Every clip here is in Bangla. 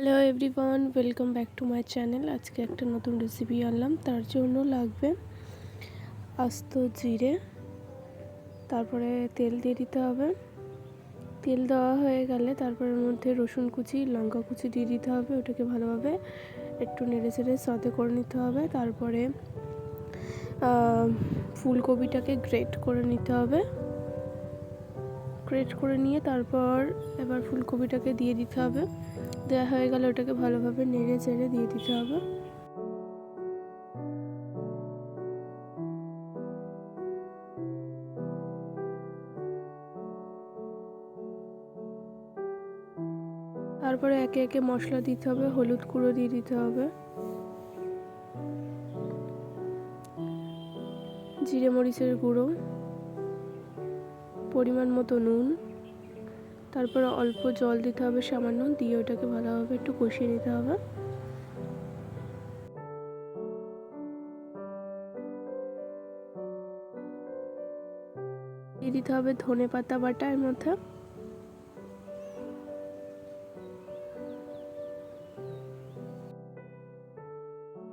Hello everyone welcome back to my channel আজকে একটা নতুন রেসিপি আনলাম, তার জন্য লাগবে আস্ত জিরে, তারপরে তেল দিয়ে দিতে হবে। তেল দেওয়া হয়ে গেলে তারপরে মধ্যে রসুন কুচি, লঙ্কা কুচি দিয়ে দিতে হবে, ওটাকে ভালোভাবে একটু নেড়ে চেড়ে সতে করে নিতে হবে। তারপরে ফুলকপিটাকে গ্রেট করে নিতে হবে। গ্রেট করে নিয়ে তারপর এবার ফুলকপিটাকে দিয়ে দিতে হবে। দেওয়া হয়ে গেলে ওটাকে ভালোভাবে নেড়ে চেড়ে দিয়ে দিতে হবে। তারপরে একে একে মশলা দিতে হবে, হলুদ গুঁড়ো দিয়ে দিতে হবে। জিরে মরিচের গুঁড়ো। পরিমাণ মতো নুন। তারপরে অল্প জল দিতে হবে সামান্য, দিয়ে ওটাকে ভালোভাবে একটু কষিয়ে নিতে হবে। দিয়ে দিতে হবে ধনে পাতা বাটা এর মধ্যে।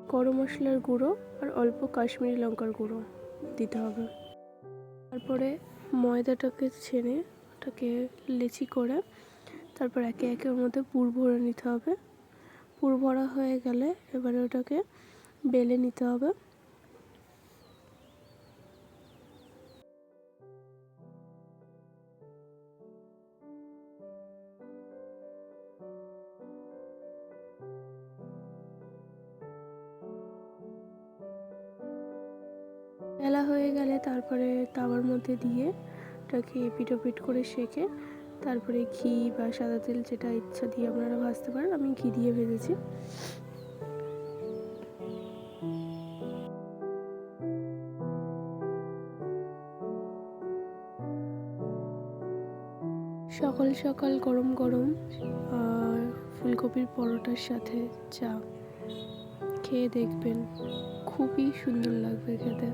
গরম মশলার গুঁড়ো আর অল্প কাশ্মীরি লঙ্কার গুঁড়ো দিতে হবে। তারপরে ময়দাটাকে ছেড়ে ওটাকে লেচি করে তারপর একে একে ওর মধ্যে পুর ভরে নিতে হবে। পুর ভরা হয়ে গেলে এবারে ওটাকে বেলে নিতে হবে। বেলা হয়ে গেলে তারপরে তাওয়ার মধ্যে দিয়ে ওটাকে পিটোপিট করে সেকে তারপরে ঘি বা সাদা তেল যেটা ইচ্ছা দিয়ে আপনারা ভাজতে পারেন, আমি ঘি দিয়ে ভেজেছি। সকাল সকাল গরম গরম ফুলকপির পরোটার সাথে চা, খেয়ে দেখবেন খুবই সুন্দর লাগবে খেতে।